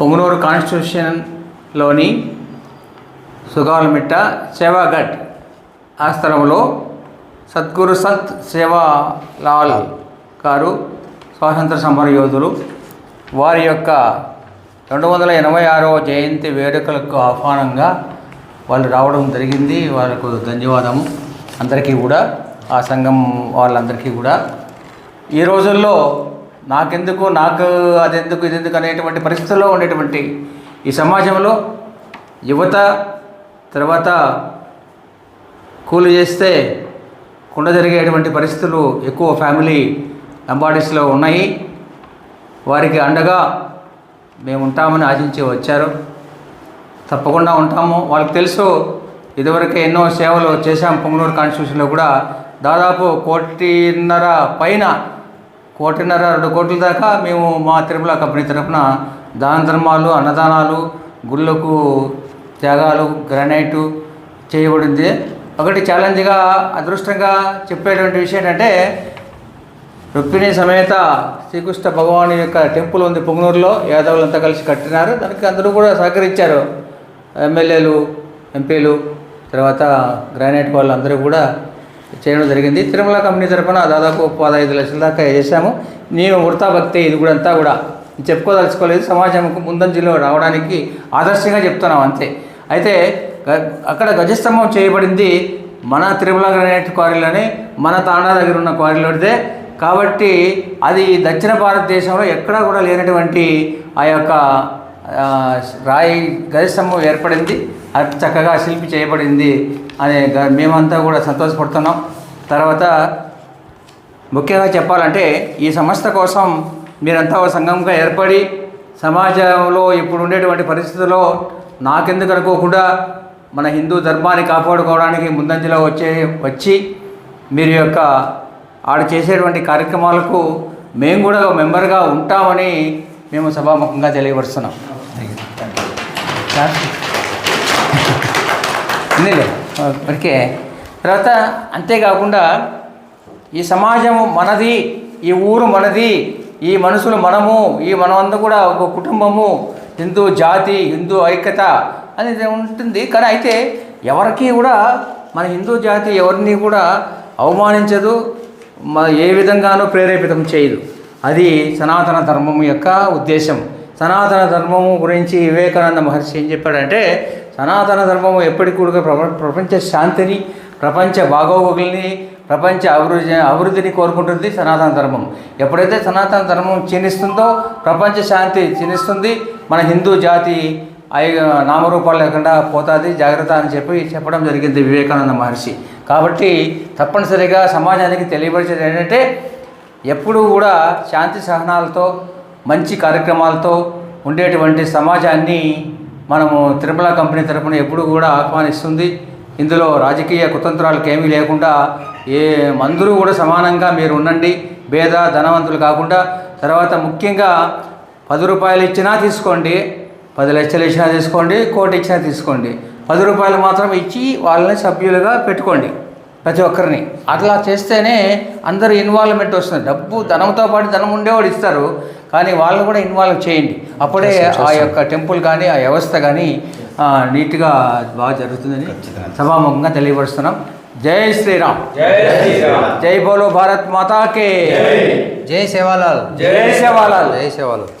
పొంగనూరు కాన్స్టిట్యూషన్లోని సుగాలమిట్ట సేవాఘట్ ఆస్థలంలో సద్గురు సంత్ సేవాలాల్ గారు స్వాతంత్ర సమర యోధులు. వారి యొక్క రెండు వందల ఎనభై ఆరవ జయంతి వేడుకలకు ఆహ్వానంగా వాళ్ళు రావడం జరిగింది. వాళ్ళకు ధన్యవాదము. అందరికీ కూడా ఆ సంఘం వాళ్ళందరికీ కూడా. ఈ రోజుల్లో నాకెందుకు నాకు అదెందుకు ఇదెందుకు అనేటువంటి పరిస్థితుల్లో ఉండేటువంటి ఈ సమాజంలో యువత తర్వాత కూలి చేస్తే కుండ జరిగేటువంటి పరిస్థితులు ఎక్కువ ఫ్యామిలీ లంబాడీస్లో ఉన్నాయి. వారికి అండగా మేము ఉంటామని ఆశించి వచ్చారు. తప్పకుండా ఉంటాము. వాళ్ళకి తెలుసు ఇదివరకే ఎన్నో సేవలు చేశాం. పొంగనూరు కాన్స్టిట్యూషన్లో కూడా దాదాపు కోటిన్నర పైన కోటిన్నర రెండు కోట్ల దాకా మేము మా తిరుమల కంపెనీ తరఫున దాన ధర్మాలు అన్నదానాలు గుళ్ళకు త్యాగాలు గ్రానైటు చేయబడింది. ఒకటి ఛాలెంజ్గా అదృష్టంగా చెప్పేటువంటి విషయం ఏంటంటే రుక్మిణి సమేత శ్రీకృష్ణ భగవాన్ యొక్క టెంపుల్ ఉంది పొంగనూరులో. యాదవులంతా కలిసి కట్టినారు. దానికి అందరూ కూడా సహకరించారు. ఎమ్మెల్యేలు ఎంపీలు తర్వాత గ్రానైట్ వాళ్ళు అందరూ కూడా చేయడం జరిగింది. తిరుమల కంపెనీ తరఫున దాదాపు పదహైదు లక్షల దాకా చేశాము. నేను వృతా ఇది కూడా అంతా కూడా. చెప్పుకోదలుచుకోలేదు. సమాజంకు ముందంజలో రావడానికి ఆదర్శంగా చెప్తున్నాం అంతే. అయితే అక్కడ గజస్తంభం చేయబడింది మన తిరుమల గ్రానైట్ క్వారీలోనే మన తాండా దగ్గర ఉన్న క్వారీలోదే కాబట్టి అది దక్షిణ భారతదేశంలో ఎక్కడా కూడా లేనటువంటి ఆ యొక్క రాయి గజస్తంభం ఏర్పడింది. చక్కగా శిల్పి చేయబడింది అనే మేమంతా కూడా సంతోషపడుతున్నాం. తర్వాత ముఖ్యంగా చెప్పాలంటే ఈ సంస్థ కోసం మీరంతా ఒక సంఘంగా ఏర్పడి సమాజంలో ఇప్పుడు ఉండేటువంటి పరిస్థితుల్లో నాకెందుకు అనుకోకుండా మన హిందూ ధర్మాన్ని కాపాడుకోవడానికి ముందంజలో వచ్చే వచ్చి మీరు యొక్క ఆడ చేసేటువంటి కార్యక్రమాలకు మేము కూడా ఒక మెంబర్గా ఉంటామని మేము సభాముఖంగా తెలియపరుస్తున్నాం. ఉన్నిలే ఓకే. తర్వాత అంతేకాకుండా ఈ సమాజము మనది ఈ ఊరు మనది ఈ మనుషులు మనము ఈ మనమంతా కూడా ఒక కుటుంబము హిందూ జాతి హిందూ ఐక్యత అనేది ఉంటుంది. కానీ అయితే ఎవరికి కూడా మన హిందూ జాతి ఎవరిని కూడా అవమానించదు ఏ విధంగానూ ప్రేరేపితం చేయదు. అది సనాతన ధర్మం యొక్క ఉద్దేశం. సనాతన ధర్మము గురించి వివేకానంద మహర్షి ఏం చెప్పాడంటే సనాతన ధర్మము ఎప్పటికి కూడా ప్రపంచ శాంతిని ప్రపంచ బాగోగుల్ని ప్రపంచ అభివృద్ధి అభివృద్ధిని కోరుకుంటుంది సనాతన ధర్మం. ఎప్పుడైతే సనాతన ధర్మం క్షీణిస్తుందో ప్రపంచ శాంతి క్షీణిస్తుంది మన హిందూ జాతి అయి నామరూపాలు లేకుండా పోతుంది జాగ్రత్త అని చెప్పి చెప్పడం జరిగింది వివేకానంద మహర్షి. కాబట్టి తప్పనిసరిగా సమాజానికి తెలియపరిచేది ఏంటంటే ఎప్పుడూ కూడా శాంతి సహనాలతో మంచి కార్యక్రమాలతో ఉండేటువంటి సమాజాన్ని మనము తిరుమల కంపెనీ తరఫున ఎప్పుడు కూడా ఆహ్వానిస్తుంది. ఇందులో రాజకీయ కుతంత్రాలకు ఏమీ లేకుండా ఏ అందరూ కూడా సమానంగా మీరు ఉండండి. భేద ధనవంతులు కాకుండా తర్వాత ముఖ్యంగా పది రూపాయలు ఇచ్చినా తీసుకోండి. పది లక్షలు ఇచ్చినా తీసుకోండి. కోటి ఇచ్చినా తీసుకోండి. పది రూపాయలు మాత్రం ఇచ్చి వాళ్ళని సభ్యులుగా పెట్టుకోండి. ప్రతి ఒక్కరిని. అట్లా చేస్తేనే అందరు ఇన్వాల్వ్మెంట్ వస్తుంది. డబ్బు ధనంతో పాటు ధనం ఉండేవాడు ఇస్తారు. కానీ వాళ్ళు కూడా ఇన్వాల్వ్ చేయండి. అప్పుడే ఆ యొక్క టెంపుల్ కానీ ఆ వ్యవస్థ కానీ ఆ, నీట్గా బాగా జరుగుతుందని సభాముఖంగా తెలియపరుస్తున్నాం. జై శ్రీరామ్. జై బోలో భారత్ మాతాకే. జై. సేవాలాల్ జై సేవాలాల్ జై సేవాలాల్